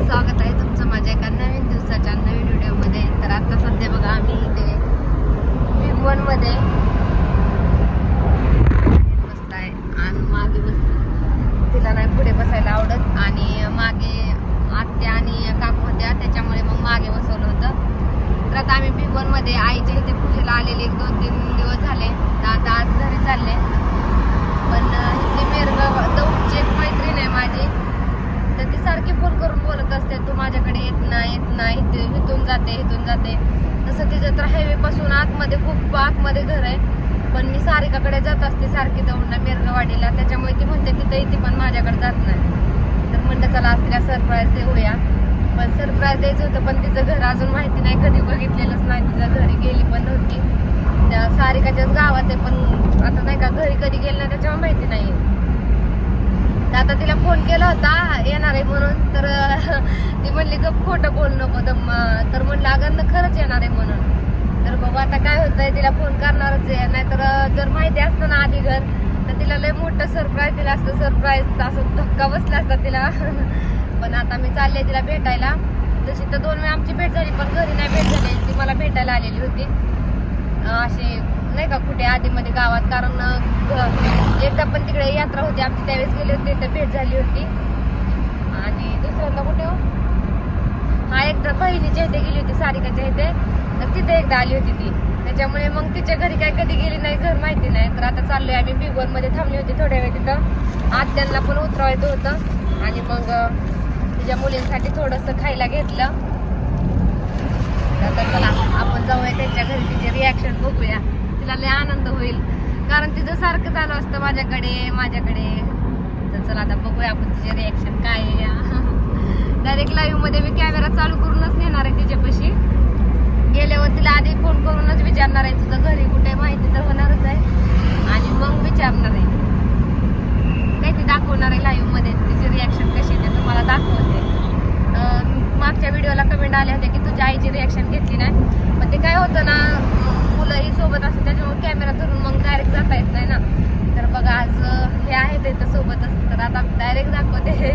स्वागत आहे तुमचं माझ्या एका नवीन दिवसाच्या नवीन व्हिडिओमध्ये तर आता सध्या बघा आम्ही इथे भिगवणमध्ये बसलाय आणि मागे बस तिला नाही पुढे बसायला आवडत आणि मागे आत्या आणि काकू होत्या त्याच्यामुळे मग मागे बसवलं होतं तर आता आम्ही भिगवणमध्ये आईच्या इथे पूजेला आलेले एक दोन तीन दिवस झाले तर आता आज घरी चालले पण इथली मेरगाव दौडची एक मैत्रीण आहे माझी तर ती सारखी फोन करून बोलत असते तू माझ्याकडे येत नाही येत नाही इथे इथून जाते इथून जाते. तसं तिचं तर हायवे पासून आतमध्ये खूप आतमध्ये घर आहे. पण मी सारिकाकडे जात असते सारखी दौडला मिरगवाडीला. त्याच्यामुळे ती म्हणते तिथं इथे पण माझ्याकडे जात नाही. तर म्हणलं चला आज तिला सरप्राईज देऊया पण सरप्राईज द्यायचं होतं पण तिचं घर अजून माहिती नाही. कधी बघितलेलंच नाही. तिचं घरी गेली पण नव्हती. त्या सारिकाच्याच गावात आहे पण आता नाही का घरी कधी गेलं नाही त्याच्यामुळे माहिती नाही तर आता तिला फोन केला होता येणार आहे म्हणून. तर ती म्हणली गप खोटं बोल नको तर म्हणलं अगं न खरंच येणार आहे म्हणून. तर बाबा आता काय होतंय तिला फोन करणारच आहे. नाहीतर जर माहिती असतं ना आधी घर तर तिला लय मोठं सरप्राईज दिलं असतं. सरप्राईज असं धक्का बसला असता तिला. पण आता मी चालले तिला भेटायला. तशी तर दोन वेळा आमची भेट झाली पण घरी नाही भेट झाली. ती मला भेटायला आलेली होती. अशी नाही का कुठे आधीमध्ये गावात कारण एकदा पण तिकडे यात्रा होती. आमची त्यावेळेस गेले होते तर भेट झाली होती. आणि दुसऱ्यांदा कुठे हो? हा एकदा बहिणीच्या इथे गेली होती सारिकाच्या इथे. तर तिथे एकदा आली होती ती. त्याच्यामुळे मग तिच्या घरी काय कधी गेली नाही घर माहिती नाही. तर आता चाललोय आम्ही. बिगोनमध्ये थांबली होती थोड्या वेळ तिथं. आत्यांना पण उतरवायचं होतं. आणि मग तिच्या मुलींसाठी थोडंसं खायला घेतलं. तर चला आपण जाऊया त्यांच्या घरी. तिचे रिॲक्शन बघूया. माझा लय आनंद होईल. कारण तिचं सारखं चालू असतं माझ्याकडे माझ्याकडे. तर चला आता बघूया आपण तिचे रिॲक्शन काय आहे. डायरेक्ट लाईव्हमध्ये मी कॅमेरा चालू करूनच नेणार आहे तिच्यापाशी. गेल्यावर तिला आधी फोन करूनच विचारणार आहे तुझं घरी कुठे माहिती तर होणारच आहे. आणि मग विचारणार आहे काय ती दाखवणार आहे लाईव्हमध्ये तिची रिॲक्शन कशी आहे ते तुम्हाला दाखवते अं, मागच्या व्हिडिओला कमेंट आल्या होत्या की तुझ्या आईची रिॲक्शन घेतली नाही पण ते काय होतं ना मुलंही सोबत असतात त्याच्यामुळे कॅमेरा धरून मग डायरेक्ट जाता येत नाही ना तर बघा आज अं, हे आहेत इथं सोबतच तर आता डायरेक्ट दाखवते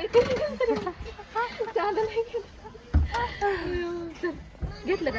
इथं बघा घेतलं का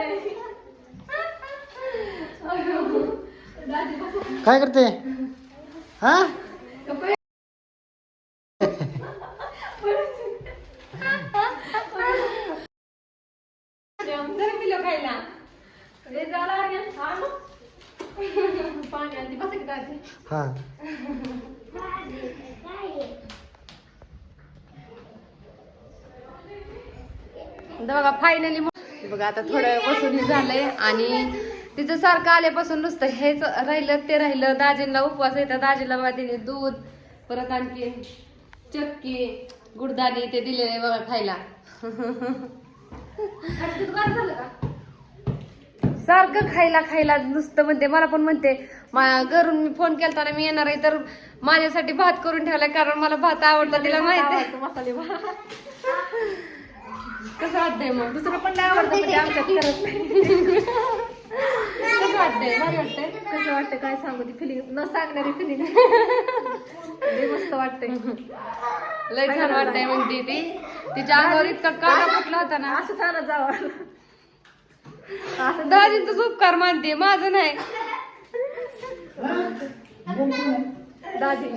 काय करते? हा? आता बघा फायनली बघा आता थोडं वेळ बसून झालंय आणि तिचं सारखं आल्यापासून नुसतं हेच राहिलं ते राहिलं. दाजींना उपवास येतात दाजीला माझीने दूध परत आणखी चक्की गुडदाणी ते दिलेले बघा खायला. सारखं खायला खायला नुसतं म्हणते. मला पण म्हणते मा- घरून मी फोन केलता ना मी येणार आहे तर माझ्यासाठी भात करून ठेवलाय कारण मला भात आवडतं तिला माहिती आहे. मसाले कसं वाटतंय मग? दुसरं पण नाही आवडतं आमच्यात करत नाही. कसं वाटतंय? भारी वाटतंय? कसं वाटतं काय सांगू ती फिलिंग न सांगणारी फिलिंग मस्त वाटतंय. लय छान वाटतंय म्हणते ती. तिच्या अंगावर इतका काळा फुटला होता ना. असं छान जावं. असं दाजींचाच उपकार मानते माझं नाही. दादी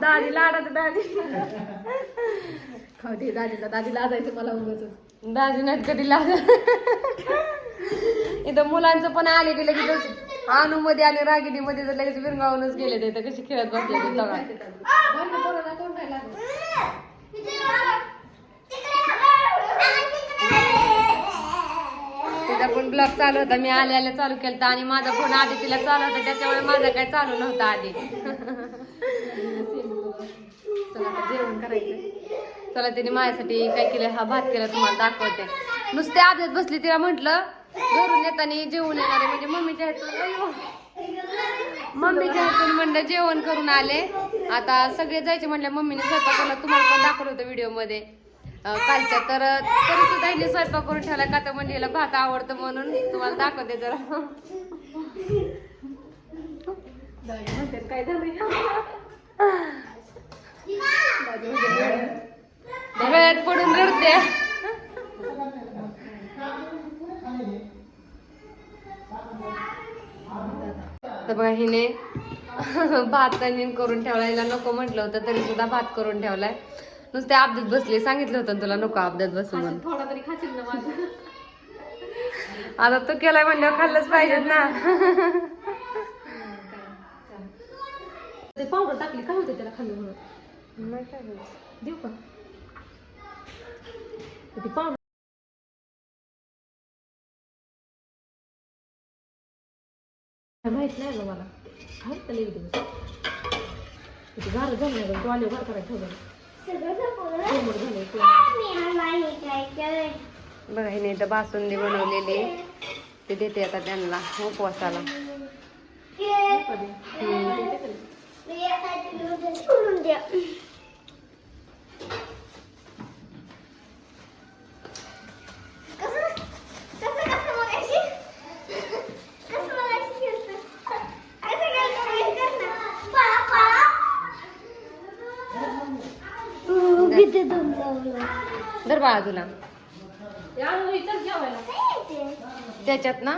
दादी लाडाचं दादी खाऊ दे दादीला दादी लाजायचं मला उगाच दाजी नाही कधी लागत इथं मुलांचं पण आले की लगेच आणू मध्ये आणि रागिनी मध्ये तर लगेच विरंगावूनच गेले ते इथं कशी खेळत बसले ते तिचा पण ब्लॉग चालू होता. मी आले आले चालू केलता आणि माझा फोन आधी तिला चालू होता. त्याच्यामुळे माझा काय चालू नव्हता आधी. चला जेवण करायचं. चला तिने माझ्यासाठी काय केलं? हा भात केला तुम्हाला दाखवते. नुसते आधीच बसली तिला म्हंटल घरून येताना जेवण येणारे म्हणजे मम्मीच्या हातून. मम्मीच्या हातून म्हणलं जेवण करून आले. आता सगळे जायचे म्हणले मम्मीने स्वयंपाक केला तुम्हाला पण दाखवलं होतं व्हिडिओमध्ये अं, कालच्या तर तरी सुद्धा हिने स्वयंपाक करून ठेवला का तर म्हणजे भात आवडतं म्हणून. तुम्हाला दाखवते जरा. काय झालं पडून रडते. तर बघा हिने भात आणि करून ठेवला हिला नको म्हटलं होतं तरी सुद्धा भात करून ठेवलाय. नुसते अपदात बसले सांगितलं होतं तुला नको अपदात बसू म्हणून. थोडा तरी खाशील ना माझं. आता तू केलाय म्हणल्यावर खाल्लंच पाहिजेत ना. ते पावडर टाकली काय होते त्याला खाल्लं म्हणून देऊ का? ती पावडर माहीत नाही गं मला. आहे का लिहिली दिवस ते गार झालं नाही गं, तू आले गार करायला ठेवलं. बघा हिने इथं बासुंदी बनवलेली. ते देते आता त्यांना उपवासाला? हम्म. धर बाळा तुला हे जेवायला. त्याच्यात ना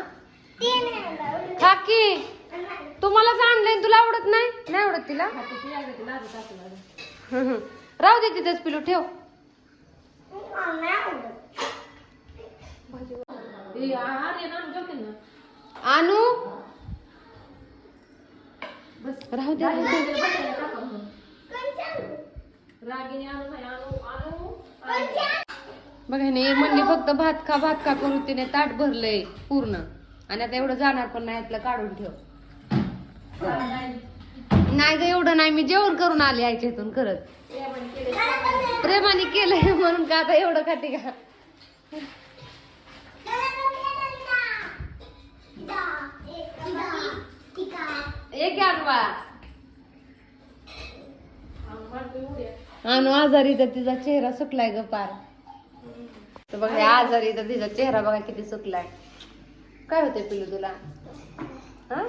काकी तुम्हालाच आणलंय तुला आवडत नाही नाही आवडत तिला. राहू दे तिथेच पिलू ठेव. आणू बस. राहू दे आणू नाही, आणू, आणू, आणू. बघा नाही म्हणली फक्त भात खा भात खा करून तिने ताट भरलंय पूर्ण. आणि आता एवढं जाणार पण नाही यातलं काढून ठेव. नाही ग एवढं नाही. मी जेवण करून आले आईच्या इथून करत प्रेमाने केले. प्रेमाने केलंय म्हणून का आता एवढं खाते का? एक बाळा आणू आजारी तर तिचा चेहरा सुकलाय ग पार. तर बघा आजारी तर तिचा चेहरा बघा किती सुकलाय. काय होते पिलू तुला? हा?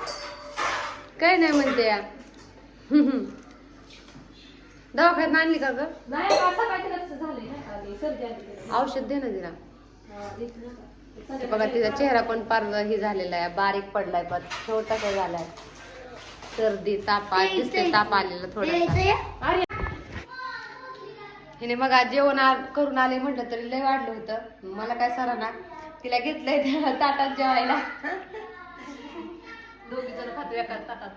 काय नाही म्हणते या. दवाखान्यात आणली का ग. औषध दे ना तिला. हा, बघा तिचा चेहरा पण पार हे झालेला आहे बारीक पडलाय पण छोटा काय झालाय. सर्दी ताप आ- दिसते ताप आलेला थोडासा. हिने मग आज जेवण करून आले म्हटलं तरी लय वाढलं होतं. मला काय सराना तिला घेतलंय त्या ताटात जेवायला. दोघी जण खातो एकाच ताटात.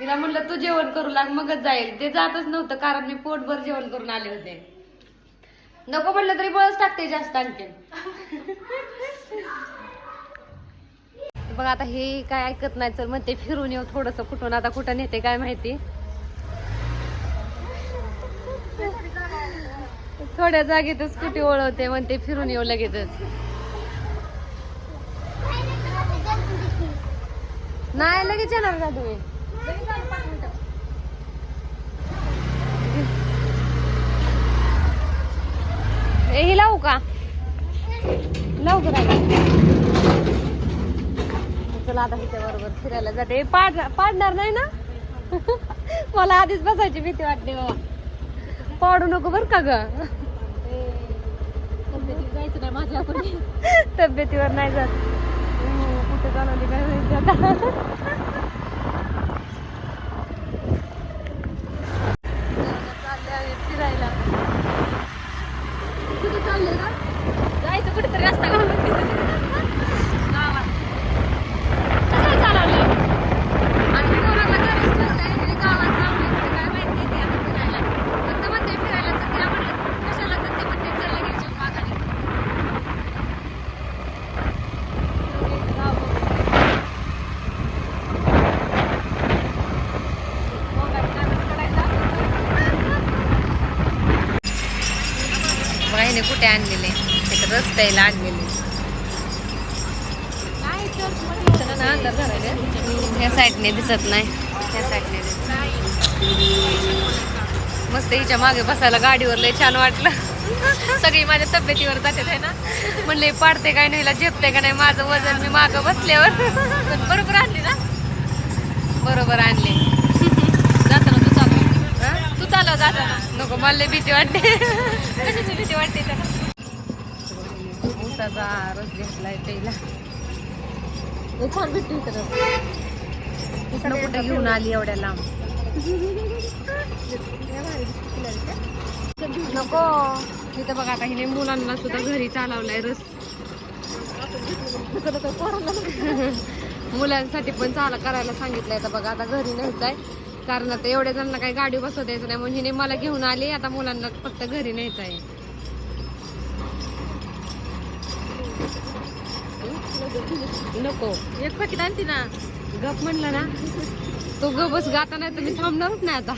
तिला म्हणलं तू जेवण करू लाग मगच जाईल. ते जातच नव्हतं कारण मी पोटभर जेवण करून आले होते. नको म्हटलं तरी बळच टाकते जास्त आणखीन. बघ आता हे काय ऐकत नाही चल म्हणते फिरून येऊ थोडस कुठून आता कुठं नेते काय माहिती. थोड्या जागेतच स्कूटी ओळवते म्हणते फिरून येऊ लगेचच. नाही लगेच येणार का तुम्ही? ए, हे लावू का? लावू का दादा? चला आता हिच्या बरोबर फिरायला जाते. पाड पाडणार नाही ना? मला आधीच बसायची भीती वाटते बाबा. पाडू नको बर का ग? तब्येतीवर नाही जात. कुठे चालवली काय माहिती आता? फिरायला कुठे चालले का जायचं कुठेतरी रस्ता घालून गावात कशाला चालवले आणि पोराला घरीच ठेवलंय आणि गावात लावलंय. कुठे काय माहिती नाही आता फिरायला. फक्त म्हणते फिरायला तर तिला म्हणलं, कशाला तर ते म्हणते, चल लगेच जेवू माघारी. बघा हिने कुठे आणलेले तिथं रस्त्याला आणलेले. या साईडने दिसत नाही. या साईडने दिसत मस्त हिच्या मागे बसायला गाडीवर लय छान वाटलं. सगळी माझ्या तब्येतीवर जातात आहे ना? म्हणले पाडते काय नाही झेपते का नाही माझं वजन मी मागं बसल्यावर. पण बरोबर आणली ना? बरोबर आणली. जाताना तू चालू? तू चालव जाताना. नको मला भीती वाटते. कशाची भीती वाटते त्याला? रस घेतलाय लय छान भेटते इथं कुठे घेऊन आली एवढ्या लांब. नको. तिथं बघा आता हिने मुलांना सुद्धा घरी चालवलाय रस. मुलांसाठी पण चाला करायला सांगितलंय. आता बघा आता घरी न्यायचंय. कारण आता एवढ्या जणांना काही गाडी बसवता द्यायचं नाही म्हणून हिने मला घेऊन आली. आता मुलांना फक्त घरी न्यायचंय. नको. एक पाकिट आणते ना गप म्हणलं ना. तो गपच गाताना गाता नाही तर मी थांबणारच नाही आता.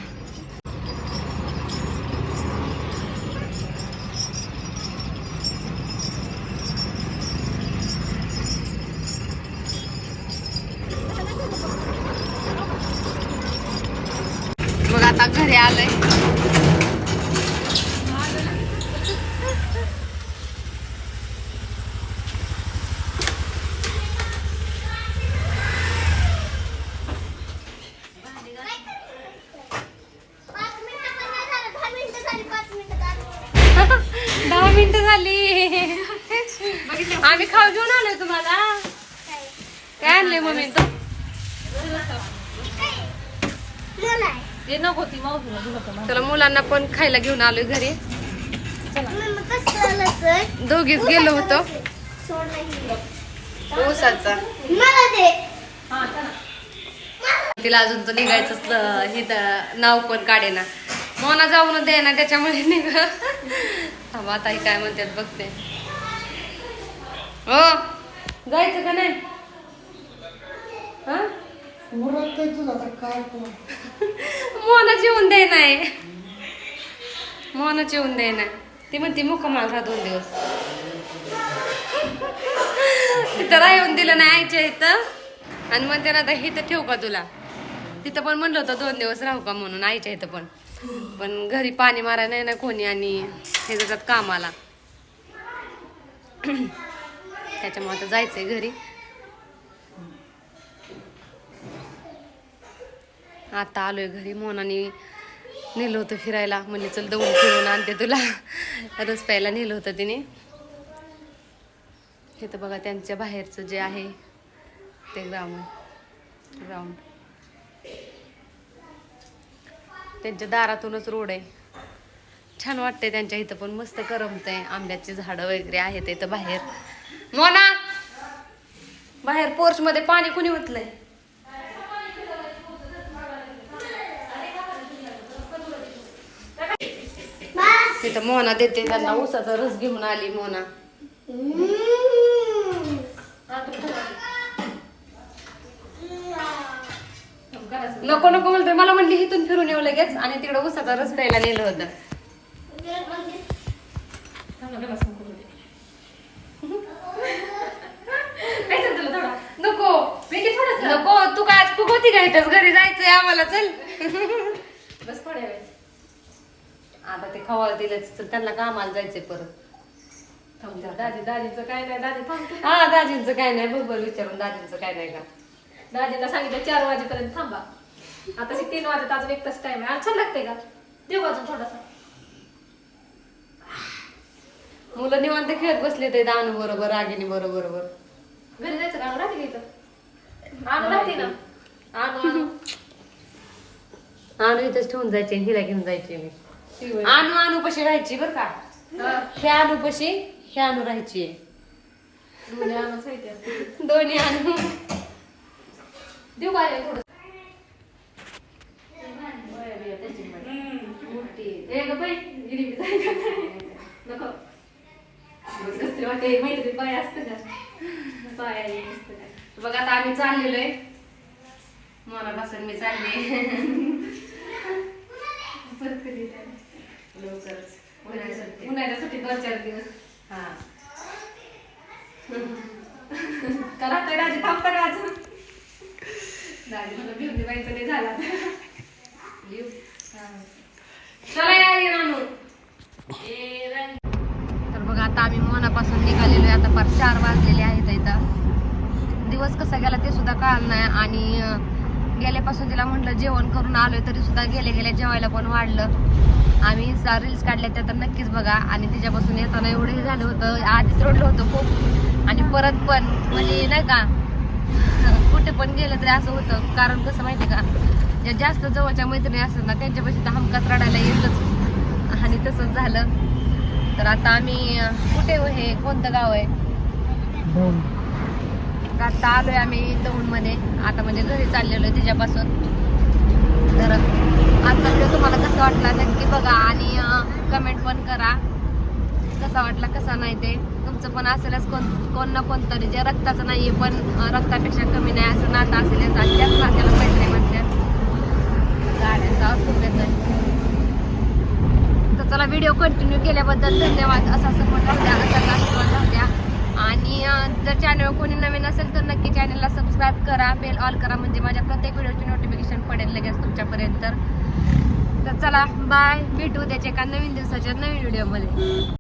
मिनिटं झाली. आम्ही खाऊ घेऊन आलोय तुम्हाला. काय आणले मम्मी? तो ते नको ती. चला मुलांना पण खायला घेऊन आलोय घरी. दोघीच गेलो होतो. ऊसाचा हा तिला अजून तर निघायचंच अं, हे तर नाव पण काढे ना मोना जाऊन दे ना त्याच्यामुळे निघ. थांबा आता काय म्हणतात बघते. हो जायचं का नाही? हा? उरत जेवून दे नाही. मोना जेवून दे नाही. ती म्हणते मुक्कामाल राहा दोन दिवस. तिथं राहून दिलं नाही आईच्या इथं. आणि म्हणते ना आता इथं ठेवू का तुला? तिथं पण म्हणलं होतं दोन दिवस राहू का म्हणून आईच्या इथं पण. पण घरी पाणी मारायला नाही ना कोणी आणि हे जातात कामाला. त्याच्यामुळे आता जायचंय घरी. आता आलोय घरी. मोनाने नेलं होतं फिरायला. म्हणजे चल दौड फिरून आणते तुला. रस प्यायला नेलं होतं तिने. हे तर बघा त्यांच्या बाहेरचं जे आहे ते ग्राउंड ग्राउंड त्यांच्या दारातूनच रोड आहे. छान वाटतंय त्यांच्या इथं पण. मस्त करमतंय. आंब्याची झाडं वगैरे आहेत इथं बाहेर. मोना! बाहेर पोर्च मध्ये पाणी कुणी ओतलंय? तिथं मोना देते. त्यांना ऊसाचा रस घेऊन आली मोना. नको नको म्हणतोय मला म्हणली इथून फिरून येऊ लगेच आणि तिकडे ऊसाचा रस प्यायला नेलं होतं. नको नको. तू काय आज फुगवती का इथंच? घरी जायचंय आम्हाला चल. बस थोड्या वेळ. आता ते खवाळ दिलं त्यांना कामाला जायचंय परत. दाजी दाजीचं काय नाही दाजी हा दाजींचं काय नाही बरोबर विचारून दाजींचं काय नाही का. दाजीला सांगितलं चार वाजेपर्यंत थांबा. आता तीन वाजत अजून एक तास टाइम आहे. छान लागते का? देऊ अजून थोडासा. मुलं निवांत खेळत बसले ते दानू बरोबर रागिनी बरोबर बरोबर. घरी जायचं का? राहते इथं? आणू राहते ना? आणू आणू. आणू इथंच ठेवून जायचे आणि हिला घेऊन जायचे मी. आणू आणू पशी राहायची बर का? हा. आणू पशी हे आणू राहायची. दोन्ही आणू. देऊ का हे थोडं. नको. कसतरी वाटते, मैत्रीत बाय असतं का? आहे, नसतं का? बघ आता आम्ही चाललेलोय मनापासून मी चालले परत कधी येते? लवकरच उन्हाळ्यासाठी. उन्हाळ्याच्या सुट्टीत दोन चार दिवस हा का राहतोय राजी थांबता का मला झाला. चला ये नानू. तर बघा आता आम्ही मनापासून निघालेलो आहे. आता पार चार वाजलेले आहेत इथं. दिवस कसा गेला ते सुद्धा कळलं नाही. आणि गेल्यापासून तिला म्हटलं जेवण करून आलोय तरी सुद्धा गेले गेले जेवायला पण वाढलं. आम्ही रील्स काढल्या त्या तर नक्कीच बघा. आणि तिच्यापासून येताना एवढं हे झालं होतं. आधीच रडलं होतं खूप. आणि परत पण म्हणजे नाही का कुठे पण गेलं तरी असं होतं. कारण कसं माहिती का? ज्या जास्त जवळच्या मैत्रिणी असतात ना त्यांच्यापाशी तर हमकाच रडायला येतच. आणि तसंच झालं. तर आता आम्ही कुठे हो हे? कोणतं गाव आहे? आता आलोय आम्ही दौंडमध्ये आता म्हणजे घरी चाललेलो आहे तिच्यापासून. तर आजचा व्हिडिओ तुम्हाला कसा वाटला नक्की बघा. आणि कसा वाटला कसा नाही ते? तुमचं पण असेलच कोण कोण ना कोणतरी जे रक्ताचं नाही पण रक्तापेक्षा कमी नाही असं नातं असेलच आणि त्याच नात्याला मैत्री म्हणतात गाड्यांचा आवाज खूप येतोय तर चला व्हिडिओ कंटिन्यू केल्याबद्दल धन्यवाद. असा सपोर्ट राहू द्या असाच आशीर्वाद राहू द्या. आणि जर चॅनल कोणी नवीन असेल तर नक्की चॅनलला सबस्क्राईब करा बेल ऑल करा म्हणजे माझ्या प्रत्येक व्हिडिओची नोटिफिकेशन पडेल लगेच तुमच्यापर्यंत. तर चला बाय भेटू त्याच्या एका नवीन दिवसाच्या नवीन व्हिडिओमध्ये